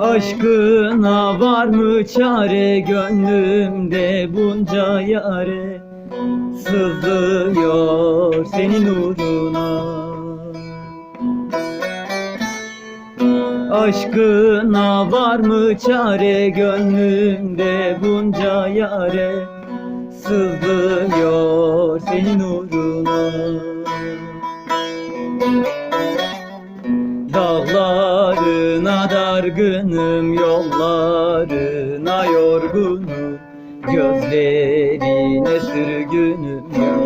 Aşkına var mı çare gönlümde bunca yare? Sızlıyor senin uğruna Aşkına var mı çare gönlümde bunca yare? Sızlıyor senin uğruna Dağlarına dargınım yollarına yorgunum. Gözlerine sürgünüm ya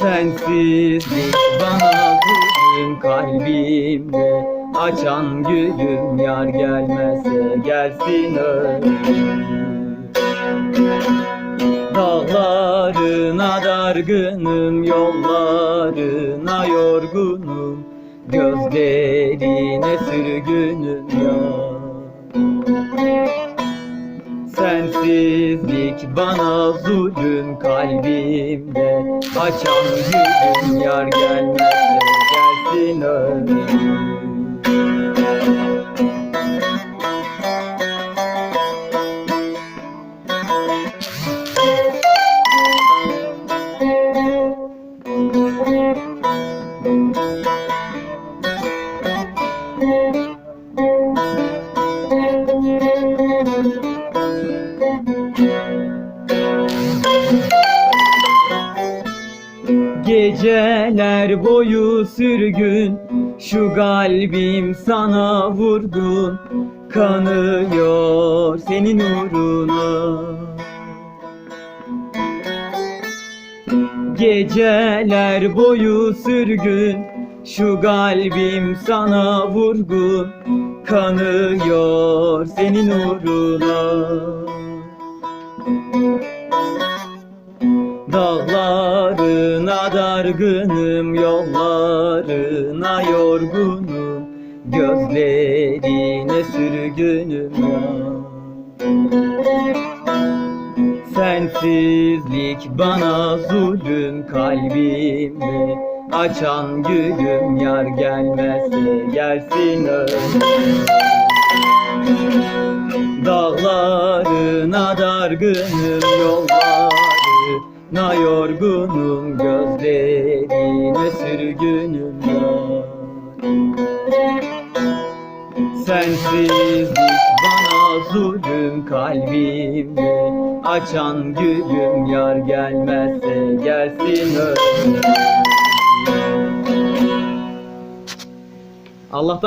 Sensizlik bana zulüm kalbimde Açan gülüm yar gelmezse gelsin ölüm Dağlarına dargınım, yollarına yorgunum Gözlerine sürgünüm ya. Sensizlik bana zulüm kalbimde. Açan gülüm yar gelmezse gelsin ölüm Geceler boyu sürgün Şu kalbim sana vurgun. Kanıyor senin uğruna. Geceler boyu sürgün Şu kalbim sana vurgun Kanıyor senin uğruna. Dağlarına dargınım, yollarına yorgunum Gözlerine sürgünüm ya. Sensizlik bana zulüm kalbimi Açan gülüm yar gelmezse gelsin ölüm Dağlarına dargınım yollarına yorgunum Gözlerine sürgünüm Sensizlik bana zulüm kalbimde Açan gülüm yar gelmezse gelsin ölüm Allah'tan